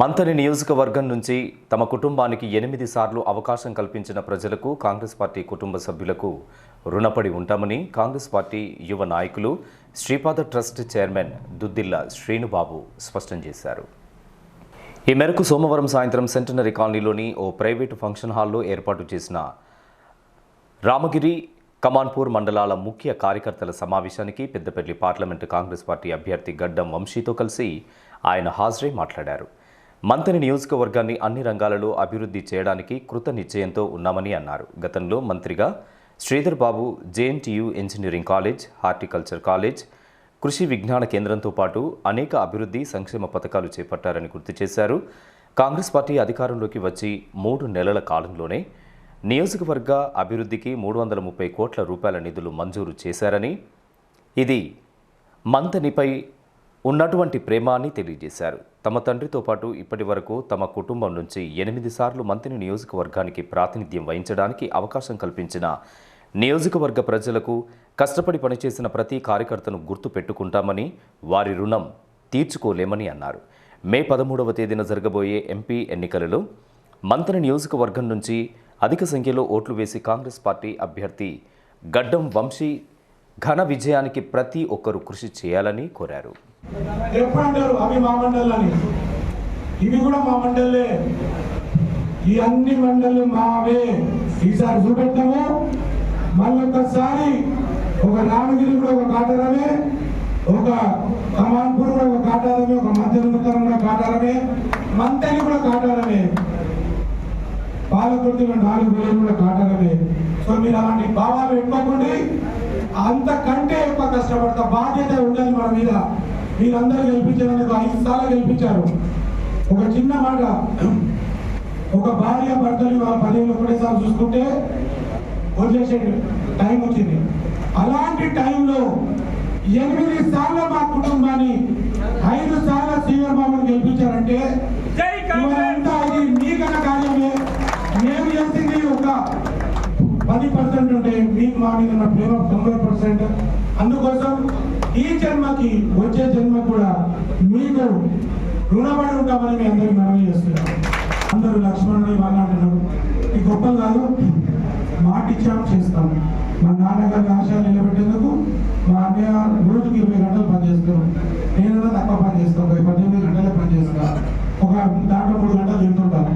మంతని నియోజకవర్గం నుంచి తమ కుటుంబానికి ఎనిమిది సార్లు అవకాశం కల్పించిన ప్రజలకు కాంగ్రెస్ పార్టీ కుటుంబ సభ్యులకు రుణపడి ఉంటామని కాంగ్రెస్ పార్టీ యువ నాయకులు శ్రీపాద ట్రస్ట్ చైర్మన్ దుద్దిల్ల శ్రీనుబాబు స్పష్టం చేశారు. ఈ మేరకు సోమవారం సాయంత్రం సెంటనరీ కాలనీలోని ఓ ప్రైవేటు ఫంక్షన్ హాల్లో ఏర్పాటు చేసిన రామగిరి కమాన్పూర్ మండలాల ముఖ్య కార్యకర్తల సమావేశానికి పెద్దపల్లి పార్లమెంటు కాంగ్రెస్ పార్టీ అభ్యర్థి గడ్డం వంశీతో కలిసి ఆయన హాజరై మాట్లాడారు. మంత్రి నియోజకవర్గాన్ని అన్ని రంగాలలో అభివృద్ధి చేయడానికి కృత నిశ్చయంతో ఉన్నామని అన్నారు. గతంలో మంత్రిగా Sridhar Babu JNTU engineering college horticulture college కృషి విజ్ఞాన కేంద్రంతో పాటు అనేక అభివృద్ధి సంక్షేమ పథకాలు చేపట్టారని గుర్తు చేశారు. కాంగ్రెస్ పార్టీ అధికారంలోకి వచ్చి మూడు నెలల కాలంలోనే నియోజకవర్గ అభివృద్ధికి మూడు వందల ముప్పై కోట్ల రూపాయల నిధులు మంజూరు చేశారని ఇది మంతనిపై ఉన్నటువంటి ప్రేమ అని తెలియజేశారు. తమ తండ్రితో పాటు ఇప్పటి వరకు తమ కుటుంబం నుంచి ఎనిమిది సార్లు మంత్రి నియోజకవర్గానికి ప్రాతినిధ్యం వహించడానికి అవకాశం కల్పించిన నియోజకవర్గ ప్రజలకు కష్టపడి పనిచేసిన ప్రతి కార్యకర్తను గుర్తు పెట్టుకుంటామని వారి రుణం తీర్చుకోలేమని అన్నారు. మే పదమూడవ తేదీన జరగబోయే ఎంపీ ఎన్నికలలో మంత్రి నియోజకవర్గం నుంచి అధిక సంఖ్యలో ఓట్లు వేసి కాంగ్రెస్ పార్టీ అభ్యర్థి గడ్డం వంశీ ఘన విజయానికి ప్రతి ఒక్కరూ కృషి చేయాలని కోరారు. ఎప్పుడు అంటారు అవి మా మండలని ఇవి కూడా మా మండలే ఈ అన్ని మండలు మావే. ఈసారి చూపెట్టాము మళ్ళొక్కసారి ఒక రామగిరి కూడా ఒక కాటారమే ఒక కమాన్పూర్ కూడా ఒక కాటారమే ఒక మధ్యనతరం కూడా కాటారమే మంతని కూడా కాటారమే పాలకుర్తిలో నాలుగు వేలు కూడా కాటారమే సో మీరు అలాంటి భావాలు పెట్టుకోకండి. అంతకంటే ఎక్కువ కష్టపడతా బాధ్యత ఉండాలి మన మీద. మీరందరూ గెలిపించినందుకు ఐదు సార్లు గెలిపించారు. ఒక చిన్న మాట. ఒక భార్య భర్తలు వాళ్ళ పదిహేను ఒకటేసారి చూసుకుంటే వదిలేసే టైం వచ్చింది. అలాంటి టైంలో ఎనిమిది సార్లు మా కుటుంబాన్ని ఐదు సార్లు సీఆర్ బాబుని గెలిపించారంటే ఇది మీకన్నా కార్యమే. మేము చేసింది ఒక పది పర్సెంట్ ఉంటే మీకు మా మీద ఉన్న ప్రేమ తొంభై పర్సెంట్. అందుకోసం ఈ జన్మకి వచ్చే జన్మ కూడా మీకు రుణపడి ఉంటామని మీ అందరికీ మనవి చేస్తున్నాం. అందరూ లక్ష్మణుని వాళ్ళు అంటున్నారు. ఈ గొప్ప కాదు మాట ఇచ్చాం చేస్తాం. మా నాన్నగారి ఆశ నిలబెట్టేందుకు మా అన్నయ్య రోజుకి ఇరవై గంటలు పనిచేస్తాం నేను తక్కువ పనిచేస్తాను ఒక పద్దెనిమిది గంటలే పనిచేస్తాను ఒక దాంట్లో మూడు గంటలు తింటుంటాను.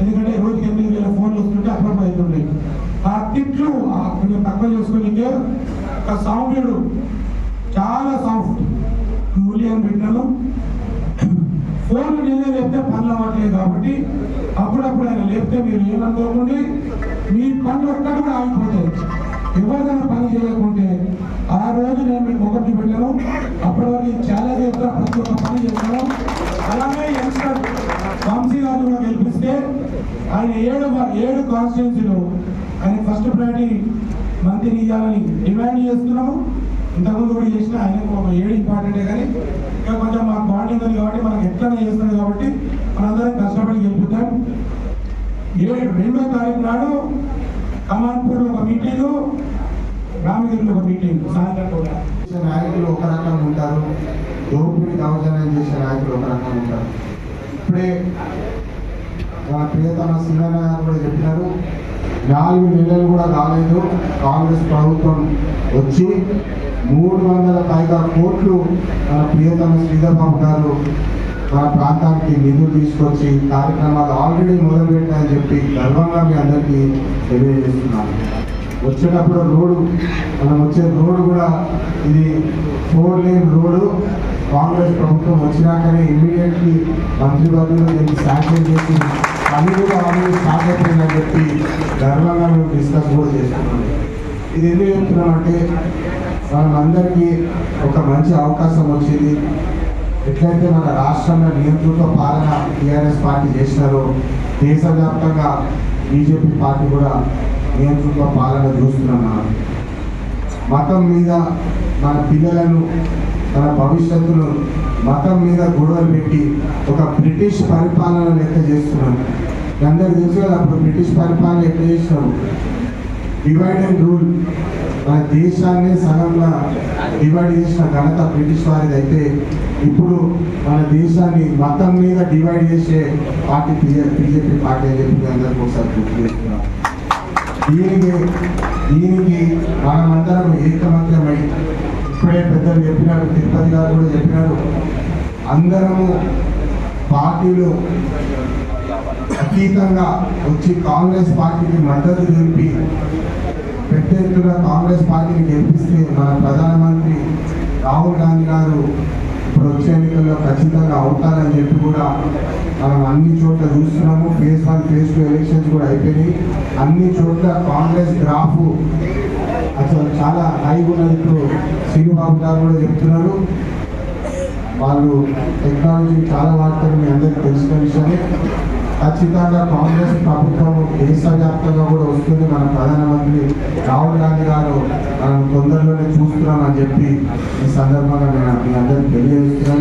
ఎందుకంటే రోజుకి ఎనిమిది వేల ఫోన్లు వస్తుంటే అప్పుడప్పుడు అవుతుంటాయి. ఆ తిట్లు కొంచెం తక్కువ చేసుకోనికే ఒక సౌమ్యుడు చాలా సాఫ్ట్ మూలి బిడ్డలు. ఫోన్ నేనే లేపితే పనులు అవ్వట్లేదు కాబట్టి అప్పుడప్పుడు ఆయన లేపితే మీరు ఏమనుకోకండి మీ పనులు ఒక్కటి కూడా ఆగిపోతాయి. ఎవరికైనా పని చేయకుంటే ఆ రోజు నేను మీకు ఒకటి పెట్టాను. అప్పటి వరకు చాలా చేస్తా ప్రతి ఒక్క పని చేస్తాను అలాగే యంగ్స్టర్ వంశీ గారు కూడా గెలిపిస్తే ఆయన ఏడు ఏడు కాన్స్టిట్యున్సీలో ఆయన ఫస్ట్ ప్రయారిటీ మంత్రి ఇవ్వాలని డిమాండ్ చేస్తున్నాము. ఇంతకుముందు కూడా చేసిన ఆయనకు ఒక ఏడు ఇంపార్టెంటే కానీ ఇంకా కొంచెం మాకు బాండింగ్ ఉంది కాబట్టి మనకు ఎట్లనే చేస్తుంది కాబట్టి మనందరం కష్టపడి గెలుపుతాం. ఏడు రెండో తారీఖు నాడు కమాన్పూర్ ఒక మీటింగు రామగిరిలో ఒక మీటింగ్ సాయంత్రం కూడా చేసే నాయకులు ఒక రకంగా ఉంటారు. దోపిడీ దౌర్జన్యం చేసే నాయకులు ఒక రకంగా ఉంటారు. ఇప్పుడే మా ప్రియతమ సింగన్న కూడా చెప్పినారు. నాలుగు నెలలు కూడా కాలేదు. కాంగ్రెస్ ప్రభుత్వం వచ్చి మూడు వందల పైగా కోట్లు మన ప్రియతమ శ్రీధర్బాబు గారు మన ప్రాంతానికి నిధులు తీసుకొచ్చి కార్యక్రమాలు ఆల్రెడీ మొదలుపెట్టాయని చెప్పి గర్వంగా మీ అందరికీ తెలియజేస్తున్నాను. వచ్చేటప్పుడు రోడ్డు మనం వచ్చే రోడ్డు కూడా ఇది ఫోర్ లేన్ రోడ్డు. కాంగ్రెస్ ప్రభుత్వం వచ్చినాకనే ఇమీడియట్లీ మంత్రివర్యులు దీన్ని శాంక్షన్ చేసి ఇది ఎందుకు చెప్తున్నామంటే మనందరికీ ఒక మంచి అవకాశం వచ్చింది. ఎట్లయితే మన రాష్ట్రంలో నియంత్రిత పాలన టీఆర్ఎస్ పార్టీ చేసినారో దేశవ్యాప్తంగా బీజేపీ పార్టీ కూడా నియంతృత్వ పాలన చూస్తున్నాం మతం మీద మన పిల్లలను తన భవిష్యత్తును మతం మీద గొడవలు పెట్టి ఒక బ్రిటిష్ పరిపాలన లెక్క చేస్తున్నాం అందరూ తెలుసు కదా అప్పుడు బ్రిటిష్ పరిపాలన ఎట్లా చేసినాం డివైడ్ అండ్ రూల్. మన దేశాన్ని సగంగా డివైడ్ చేసిన ఘనత బ్రిటిష్ వారిది అయితే ఇప్పుడు మన దేశాన్ని మతం మీద డివైడ్ చేసే పార్టీ బీజేపీ పార్టీ అని చెప్పి అందరికీ ఒకసారి గుర్తు చేస్తున్నాం. దీనికి దీనికి మనమందరం ఏకమత్యమై ఇప్పుడే పెద్దలు చెప్పినారు తిరుపతి గారు కూడా చెప్పినారు అందరము పార్టీలు అతీతంగా వచ్చి కాంగ్రెస్ పార్టీకి మద్దతు తెలిపి పెద్ద ఎత్తున కాంగ్రెస్ పార్టీని గెలిపిస్తే మన ప్రధానమంత్రి రాహుల్ గాంధీ గారు ఇప్పుడు వచ్చే ఎన్నికల్లో ఖచ్చితంగా అవుతారని చెప్పి కూడా మనం అన్ని చోట్ల చూస్తున్నాము. Phase one phase two elections కూడా అయిపోయినాయి. అన్ని చోట్ల కాంగ్రెస్ గ్రాఫ్ అసలు చాలా హైగా ఉన్నది. ఇప్పుడు గారు కూడా చెప్తున్నారు. వాళ్ళు టెక్నాలజీ చాలా వాడతారు మీ అందరికీ తెలిసిన విషయాన్ని ఖచ్చితంగా కాంగ్రెస్ ప్రభుత్వం దేశవ్యాప్తంగా కూడా వస్తుంది. మన ప్రధానమంత్రి రాహుల్ గాంధీ గారు మనం తొందరలోనే చూస్తున్నామని చెప్పి ఈ సందర్భంగా నేను మీ అందరికీ తెలియజేస్తున్నాను.